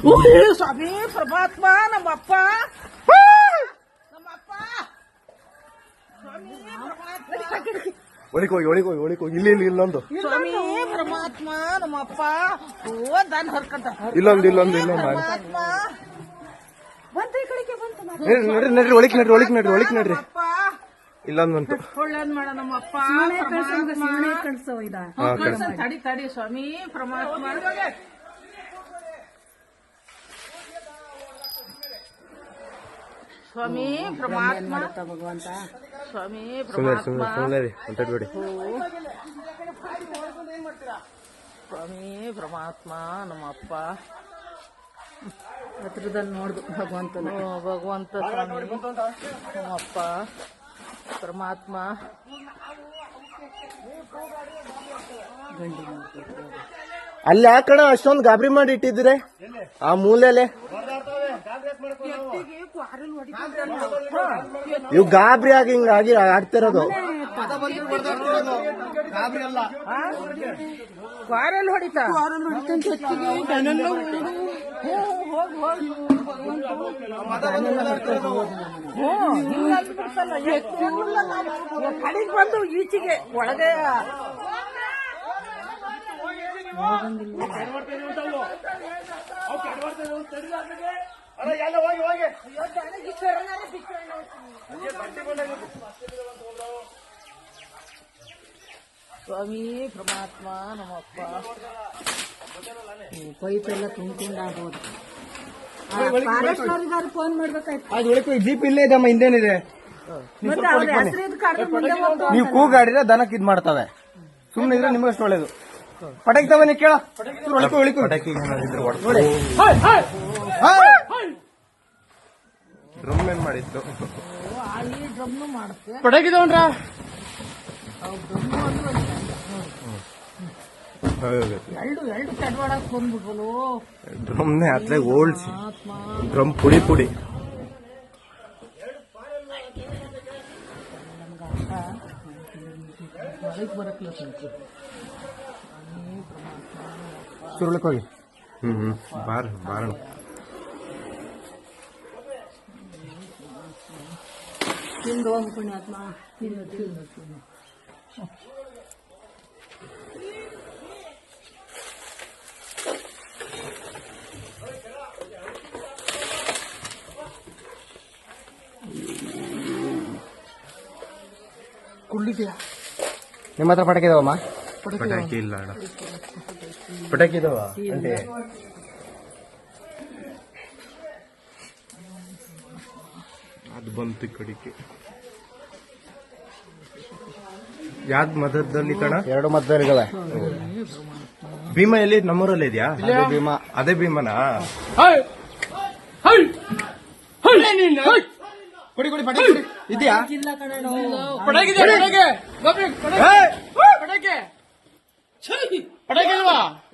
ಸ್ವಾಮಿ ಪರಮಾತ್ಮ ನಮ್ಮಪ್ಪ ನಮ್ಮಪ್ಪ ಒಳಗೆ ಹೋಗಿ ಒಳಗೆ ಹೋಗಿ ಒಳಗೆ ಹೋಗಿ ಇಲ್ಲಿ ಇಲ್ಲಿ ಇಲ್ಲೊಂದು. ಸ್ವಾಮಿ ಪರಮಾತ್ಮ ನಮ್ಮಪ್ಪ ಓ ದನ್ ಹರ್ಕಂತ. ಇಲ್ಲೊಂದು ಇಲ್ಲೊಂದು ಇಲ್ಲೊಂದು ಪರಮಾತ್ಮ ಬಂತ ಈ ಕಡೆಗೆ ಬಂತು. ನಡ್ರಿ ನಡ್ರಿ ನಡ್ರಿ ನಡ್ರಿ ಒಳಗೆ ನಡ್ರಿ ಒಳಗೆ ನಡ್ರಿ. ಇಲ್ಲೊಂದು ಬಂತು ಒಳ್ಳೇದ್ ಮಾಡ ನಮ್ಮಪ್ಪ ಪರಮಾತ್ಮ ಕಳ್ಸೋ ಇದ. ಕಳ್ಸನ್ ತಡಿ ತಡಿ ಸ್ವಾಮಿ ಪರಮಾತ್ಮ ಸ್ವಾಮಿ ಪರಮಾತ್ಮ. ಮಾಡುತ್ತ ಭಗವಂತ. ಸ್ವಾಮಿ ಸುಮ್ಮನೆ ಪರಮಾತ್ಮ. ಸುಮ್ಮನೆ ಸುಮ್ಮನೆ ರೀ ಮಾತಾಡ್ಬೇಡಿ ಸ್ವಾಮಿ ಪರಮಾತ್ಮ ನಮ್ಮಪ್ಪ. ಹತ್ರದಲ್ಲಿ ನೋಡ್ದು ಭಗವಂತನ. ಓ, ಭಗವಂತ ಸ್ವಾಮಿ ನಮ್ಮಪ್ಪ ಪರಮಾತ್ಮ. ಅಲ್ಲಿ ಯಾಕಣ ಅಷ್ಟೊಂದು ಗಾಬರಿ ಮಾಡಿ ಇಟ್ಟಿದ್ರೆ ಆ ಮೂಲೆಲೆ? ಇವ್ ಗಾಬ್ರಿ ಆಗಿ ಹಿಂಗ ಆಗಿ ಆಡ್ತಿರೋದು. ಕ್ವಾರಲ್ಲಿ ಹೊಡಿತಾ? ಕಡೆಗೆ ಬಂದು ಈಚೆಗೆ ಒಳಗೆ. ಸ್ವಾಮಿ ಪರಮಾತ್ಮ ನಮ್ಮಪ್ಪ ಪೈಪ್ ಎಲ್ಲ ತುಂಬಿಕೊಂಡಾಗಬಹುದು ಫೋನ್ ಮಾಡ್ಬೇಕಾಯ್ತು. ಅದು ಜೀಪ್ ಇಲ್ಲೇ ಇದಮ್ಮ ಹಿಂದೇನಿದೆ. ಮತ್ತೆ ಅವ್ರ ಹೆಸರು ಇದು ಕಡ್ದು ಮುಂದೆ ಹೋಗ್ತು ನೀವು ಕೂಗಾಡಿದ್ರೆ ದನಕ್ಕೆ ಇದ್ ಮಾಡ್ತವೆ. ಸುಮ್ಮನೆ ಇದ್ರೆ ನಿಮಗಷ್ಟು ಒಳ್ಳೇದು. ಪಟಾಕಿ ತವನಿ ಕೇಳ. ಒಳಕು ಡ್ರಮ್ ಏನ್ ಮಾಡಿತ್ತು ಈ ಡ್ರಮ್ನು ಮಾಡುತ್ತೆ ಕಡ್ವಾಡಕ್ ಡ್ರಮ್ನೆ ಅತ್ಲೆ ಓಲ್ಸಿ. ಆತ್ಮ. ಡ್ರಮ್ ಪುಡಿ ಪುಡಿ. ಹೊರಗೆ ಬರಕ್ಲ ಸಂಚು ಸುರುಳಕ್ ಹೋಗಿ. ಹ್ಮ್ ಹ್ಮ್. ಬಾರ ಬಾರಣ. ತಿಂದು ಹೋಗು ಪುಣ್ಯಾತ್ಮ ತಿನ್ನು ತಿನ್ನು ತಿನ್ನು ಕುಳ್ಳಿದ್ಯಾ? ನಿಮ್ಮ ಹತ್ರ ಪಟಾಕಿ ಇದಾವಮ್ಮ? ಪಟಾಕಿ ಇಲ್ಲ ಪಟಾಕಿ ಇದಾವ? ಅದು ಬಂತು ಕಡಿಕೆ ಯಾವ್ದು ಮದದಲ್ಲಿ ಕಣ? ಎರಡು ಮದ್ದಲ್ಲಿ ಭೀಮಾ ಎಲ್ಲಿ? ನಮ್ಮೂರಲ್ಲಿ ಇದೆಯಾ? ಭೀಮಾ. ಅದೇ ಭೀಮನಾ? ಕೊಡಿ ಕೊಡಿ ಪಟಾಕಿ ಕೊಡಿ. ಇದೆಯಾ? ಇಲ್ಲ ಕಣೋ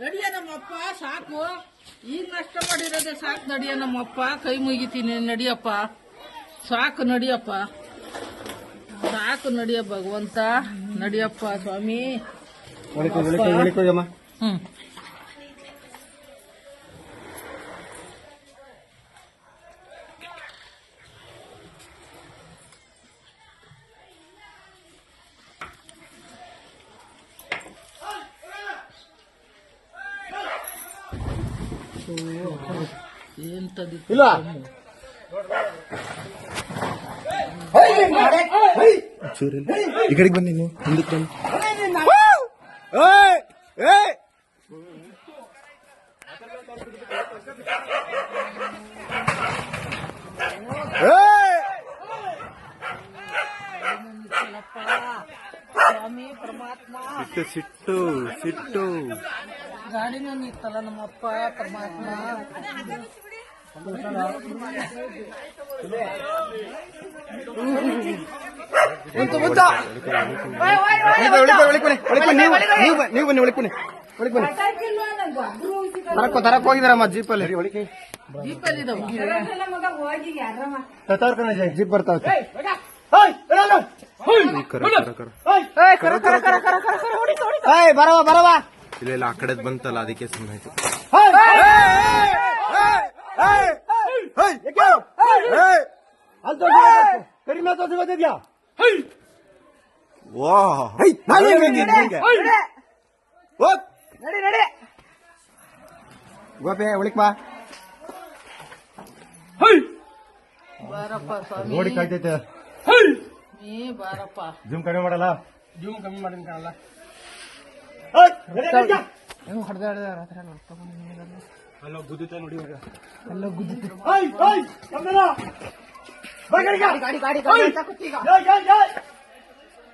ನಡಿಯ ನಮ್ಮಪ್ಪ ಸಾಕು. ಈಗ ನಷ್ಟ ಮಾಡಿರೋದೆ ಸಾಕು ನಡಿಯ ನಮ್ಮಪ್ಪ. ಕೈ ಮುಗಿತೀನಿ ನಡಿಯಪ್ಪ. ಸಾಕು ನಡಿಯಪ್ಪ. ಸಾಕು ನಡಿಯ ಭಗವಂತ. ನಡಿಯಪ್ಪ ಸ್ವಾಮಿ. ಒಳಕ್ಕೆ ಒಳಕ್ಕೆ ಒಳಕ್ಕೆ ಹೋಗಮ್ಮ ಹ್ಮ್. ಎಂತದಿ ಇಲ್ಲ. ಚೂರಿಲ್ಲ ಈ ಕಡೆಗೆ ಬನ್ನಿ ನೀವು ಹಿಂದಕ್ಕೆ ಬನ್ನಿ ಏಯ್! ಏಯ್! ಏಯ್! ಸ್ವಾಮಿ ಪರಮಾತ್ಮ ಸಿಟ್ಟು ಸಿಟ್ಟು ಸಿಟ್ಟು ಗಾಡಿನ ನಿತ್ತಲ್ಲ ನಮ್ಮಪ್ಪ ಪರಮಾತ್ಮ ಒಳಗೆ ಒಳಗೆ ನೀವು ನೀವು ಬನ್ನಿ, ನೀವು ಬನ್ನಿ ಬನ್ನಿ ತರಕ್ ತರಕ್ ಹೋಗಿದಾರಮ್ಮ ಜೀಪಲ್ಲಿ. ತತಾರ್ಕನ ಜೀಪ್ ಬರ್ತಾವ ಬರವ ಬರವ. ಇಲ್ಲ ಇಲ್ಲ ಆ ಕಡೆದ್ ಬಂತಲ್ಲ ಅದಕ್ಕೆ ಸುಮ್ಮನೆ ಕಡಿಮೆ ತೋರ್ಸು ನಡಿ ಗೋಪಿ ಉಳಿಕ್ ಬಾ. ಬಾರಪ್ಪ ಸ್ವಾಮಿ. ನೋಡಿ ಕಾಯ್ತೈತೆ. ನೀ ಬಾರಪ್ಪ. ಜೂಮ್ ಕಡಿಮೆ ಮಾಡಲ್ಲ. ಜೂಮ್ ಕಮ್ಮಿ ಮಾಡಿನ ಕಾಣಲ್ಲ. ಹೆಂಗ್ ಹೊಡೆದ ರಾತ್ರಿ ಅಲ್ಲೋ ಗುದ್ದುತ್ತೆ ನೋಡಿ. ಎಲ್ಲ ಗುದ್ದಿತ್ತು ಏಯ್, ಏಯ್, ಕಮ್ಮನ! ಬಾ ಗಾಡಿ ಗಾಡಿ ಗಾಡಿ ಎತ್ತಾಕುತ್ತೆ ಈಗ ಏಯ್, ಏಯ್, ಏಯ್.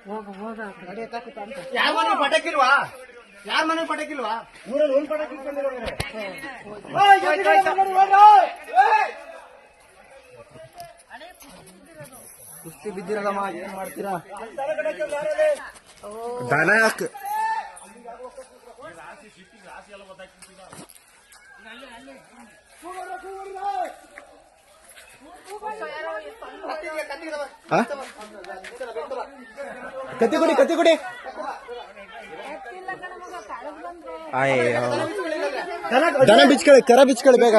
ಹೋಗ ಹೋಗ ಗಾಡಿ ಎತ್ತಾಕುತ್ತ ಅಂತ. ಯಾರ್ ಮನೆ ಪಟಾಕಿಲ್ವಾ? ಯಾರ ಮನೆ ಪಟಾಕಿಲ್ವಾ? ಊರಲ್ಲಿ ಒಂದ್ ಪಟಾಕಿ. ಕುಸ್ತಿ ಬಿದ್ದಿರಲ್ಲಮ್ಮ ಏನ್ ಮಾಡ್ತೀರಾ? ದನ ಯಾಕೆ? ಕತ್ತಿ ಕೊಡಿ ಕತ್ತಿ ಕೊಡಿ. ಅಯ್ಯೋ ದನ ಬಿಚ್ಕೊಳ್ಳಿ ಕರ ಬಿಚ್ಕೊಳ್ಳಿ ಬೇಗ.